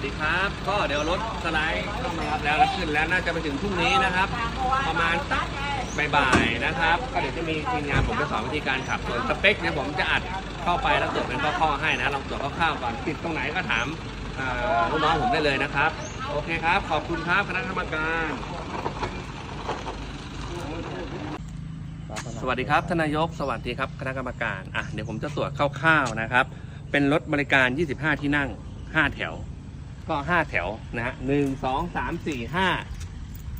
วัสดีครับ ก็เดี๋ยวรถสไลด์ก็มารับแล้วแล้วขึ้นแล้วน่าจะไปถึงพรุ่งนี้นะครับ ประมาณสักบ่ายๆนะครับ ก็เดี๋ยวจะมีทีมงานผมจะสอนวิธีการขับส่วนสเปคเนี่ยผมจะอัดเข้าไปแล้วตรวจเป็นข้อๆให้นะลองตรวจคร่าวๆก่อนติดตรงไหนก็ถามลูกน้องผมได้เลยนะครับ โอเคครับ ขอบคุณครับคณะกรรมการสวัสดีครับทนนายกสวัสดีครับคณะกรรมการอะเดี๋ยวผมจะตรวจคร่าวๆนะครับ เป็นรถบริการ 25 ที่นั่ง 5 แถว ก็5แถวนะฮะหนึ่งสองสามสี่ห้า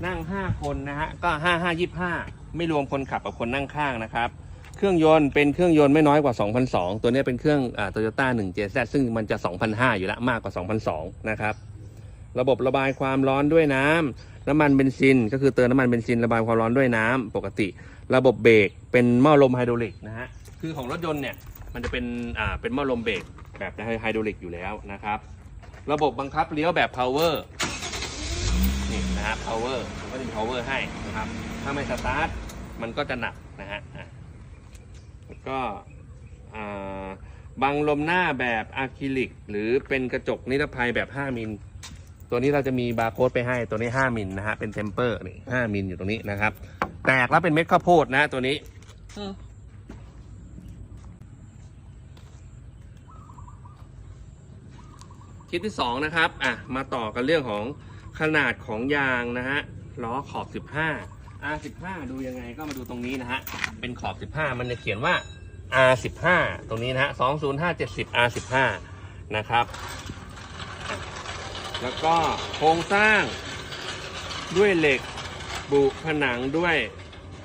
นั่ง5คนนะฮะก็5 5 25ไม่รวมคนขับกับคนนั่งข้างนะครับเครื่องยนต์เป็นเครื่องยนต์ไม่น้อยกว่า 2,002 ตัวนี้เป็นเครื่องโตโยต้า 1 JZ ซึ่งมันจะ 2,005 อยู่แล้วมากกว่า 2,002 นะครับ ระบบระบายความร้อนด้วยน้ำน้ำมันเบนซิน ก็คือเติมน้ำมันเบนซินระบายความร้อนด้วยน้ำปกติ ระบบเบรกเป็นหม้อลมไฮดรอลิกนะฮะ คือของรถยนต์เนี่ย มันจะเป็นอ่าเป็นหม้อลมเบรกแบบไฮดรอลิกอยู่แล้วนะครับ ระบบบังคับเลี้ยวแบบ power นี่นะฮะ power มันก็จะมี power ให้นะครับ ถ้าไม่สตาร์ทมันก็จะหนักนะฮะแล้วก็บังลมหน้าแบบอะคริลิก หรือเป็นกระจกนิรภัยแบบ 5 มิล ตัวนี้เราจะมีบาร์โค้ดไปให้ตัวนี้ 5 มิลนะฮะเป็นเทมเปอร์นี่5มิลอยู่ตรงนี้นะครับ แตกแล้วเป็นเม็ดข้าวโพดนะตัวนี้ คลิปที่สองนะครับอะมาต่อกันเรื่องของขนาดของยางนะฮะล้อขอบ 15 R15 ดูยังไงก็มาดูตรงนี้นะฮะเป็นขอบ 15 มันจะเขียนว่า R15 ตรงนี้นะฮะ20570 R15 นะครับ แล้วก็โครงสร้างด้วยเหล็กบุผนังด้วย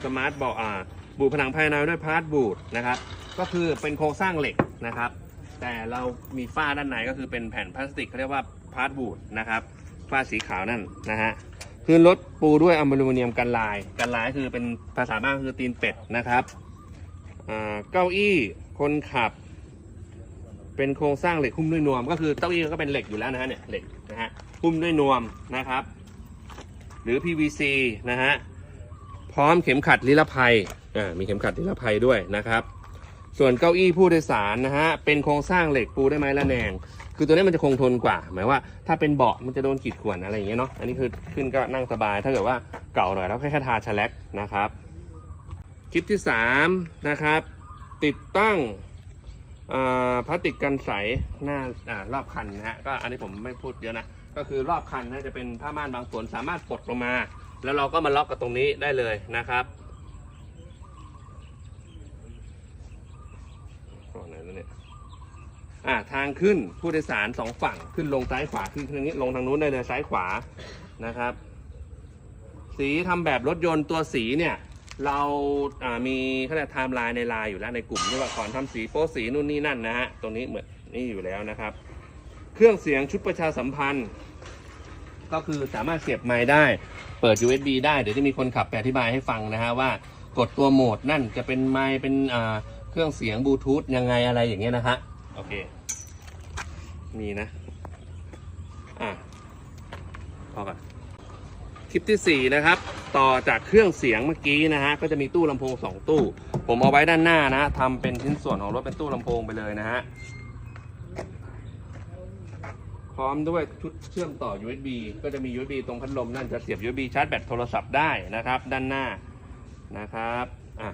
สมาร์ทบอร์ดอ่าบุผนังภายในด้วยพาร์ทบูดนะครับ ก็คือเป็นโครงสร้างเหล็กนะครับ แต่เรามีฝ้าด้านในก็คือเป็นแผ่นพลาสติกเขาเรียกว่าพาร์ทบูดนะครับฝ้าสีขาวนั่นนะฮะพื้นรถปูด้วยอลูมิเนียมกันลาย กันลายคือเป็นภาษาบ้านคือตีนเป็ดนะครับเก้าอี้คนขับ เป็นโครงสร้างเหล็กหุ้มด้วยนวม ก็คือเก้าอี้ก็เป็นเหล็กอยู่แล้วนะฮะเนี่ยเหล็กนะฮะหุ้มด้วยนวมนะครับ หรือ PVC นะฮะพร้อมเข็มขัดนิรภัยอ่ามีเข็มขัดนิรภัยด้วยนะครับ ส่วนเก้าอี้ผู้โดยสารนะฮะ เป็นโครงสร้างเหล็กปูได้วยไม้ละแนง คือตัวนี้มันจะคงทนกว่า หมายว่าถ้าเป็นเบาะมันจะโดนขีดข่วนอะไรอย่างเงี้ยเนาะ อันนี้คือขึ้นก็นั่งสบาย ถ้าเกิดว่าเก่าหน่อยแล้วแค่ทาชะแลกนะครับ คลิปที่สามนะครับ ติดตั้งพลาสติกกันใสหน้าอ่ารอบคันนะฮะ ก็อันนี้ผมไม่พูดเยอะนะ ก็คือรอบคันนะจะเป็นผ้าม่านบางส่วนสามารถปลดลงมา แล้วเราก็มาล็อกกับตรงนี้ได้เลยนะครับ ไหนเนี่ยอ่าทางขึ้นผู้โดยสารสองฝั่งขึ้นลงซ้ายขวาขึ้นทางนี้ลงทางนู้นได้เลยซ้ายขวานะครับ สีทำแบบรถยนต์ตัวสีเนี่ย เราอ่ามีเขาเรียกไทม์ไลน์ในไลน์อยู่แล้วในกลุ่มที่ว่าก่อนทำสีโป๊สีนู่นนี่นั่นนะฮะตรงนี้เหมือนนี่อยู่แล้วนะครับ เครื่องเสียงชุดประชาสัมพันธ์ ก็คือสามารถเสียบไม้ได้ เปิด USB ได้เดี๋ยวจะมีคนขับไปอธิบายให้ฟังนะฮะว่ากดตัวโหมดนั่นจะเป็นไม้เป็นอ่า เครื่องเสียงบลูทูธยังไงอะไรอย่างเงี้ยนะฮะโอเคมีนะอะพอก่อนคลิปที่ 4 นะครับ ต่อจากเครื่องเสียงเมื่อกี้นะฮะก็จะมีตู้ลำโพง 2 ตู้ ผมเอาไว้ด้านหน้านะทำเป็นชิ้นส่วนของรถเป็นตู้ลำโพงไปเลยนะฮะพร้อมด้วยชุดเชื่อมต่อ USB ก็จะมี USB ตรงพัดลมนั่นจะเสียบ USB ชาร์จแบตโทรศัพท์ได้นะครับ ด้านหน้านะครับอะ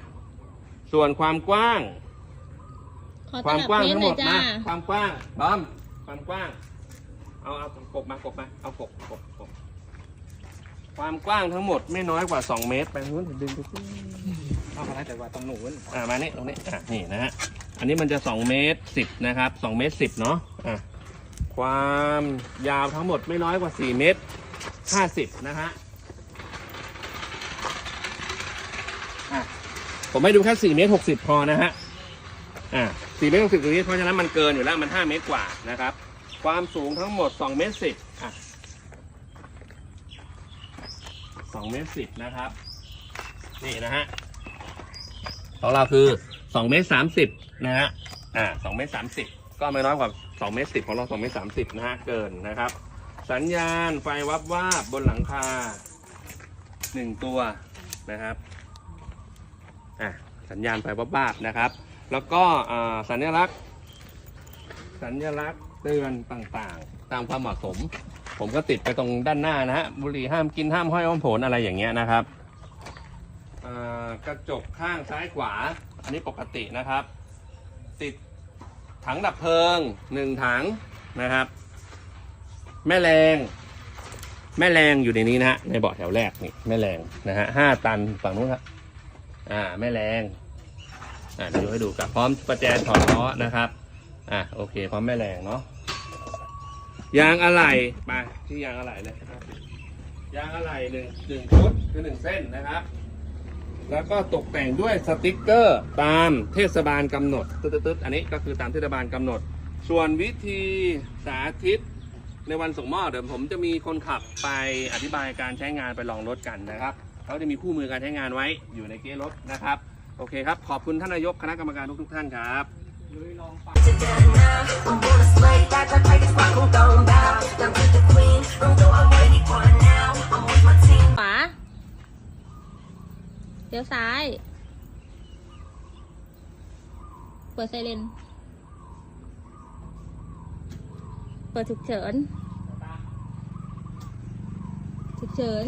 ส่วนความกว้าง ขอคตวามลับกว้างเฟซทั้งหหมน่อดยจ้านะความกว้างบอมความกว้าง เอาเอากบมากบมาเอากบกบกบความกว้างทั้งหมดไม่น้อยกว่า 2 เมตรไปนู้นดึงไปสิเอาอะไรแต่ว่าต้องหนูนอ่ามานี่ตรงนี้อะนี่นะฮะอันนี้มันจะ 2 เมตร 10 นะครับ2เมตร 10 เนาะอะความยาวทั้งหมดไม่น้อยกว่า 4 เมตร 50 นะฮะอะ ผมให้ดูแค่4เมตร60พอนะฮะ อ่า4เมตร60ตรงนี้เพราะฉะนั้นมันเกินอยู่แล้วมัน5เมตรกว่านะครับ ความสูงทั้งหมด2เมตร10อะ2เมตร10นะครับ นี่นะฮะของเราคือ2เมตร30นะฮะ อ่า2เมตร30ก็ไม่น้อยกว่า2เมตร10ของเรา2เมตร30นะฮะเกินนะครับ สัญญาณไฟวับวาบบนหลังคา1ตัวนะครับ อะสัญญาณไฟวับวาบนะครับ แล้วก็สัญลักษณ์ สัญลักษณ์เตือนต่างๆ ตามความเหมาะสม ผมก็ติดไปตรงด้านหน้านะฮะบุหรี่ห้ามกินห้ามห้อยห้ามโผลอะไรอย่างเงี้ยนะครับกระจกข้างซ้ายขวา อันนี้ปกตินะครับ ติดถังดับเพลิงหนึ่งถังนะครับ แม่แรงแม่แรงอยู่ในนี้นะฮะในเบาะแถวแรกนี่แม่แรงนะฮะห้าตันฝั่งนู้นครับ อ่าแม่แรงอ่าเดี๋ยวดูให้ดูกับพร้อมประแจถอดล้อนะครับอะโอเค พร้อมแม่แรงเนาะยางอะไหล่ไปที่ยางอะไหล่เลยยางอะไหล่หนึ่งหนึ่งชุดคือหนึ่งเส้นนะครับ แล้วก็ตกแต่งด้วยสติกเกอร์ตามเทศบาลกำหนดตึ๊ดๆอันนี้ก็คือตามเทศบาลกำหนด ส่วนวิธีสาธิตในวันส่งมอบเดี๋ยวผมจะมีคนขับไปอธิบายการใช้งานไปลองรถกันนะครับ เขาจะมีคู่มือการใช้งานไว้อยู่ในเก๊รถนะครับ โอเคครับ ขอบคุณท่านนายกคณะกรรมการทุกๆท่านครับขวาเลี้ยวซ้าย เปิดไซเรนเปิดฉุกเฉินฉุกเฉิน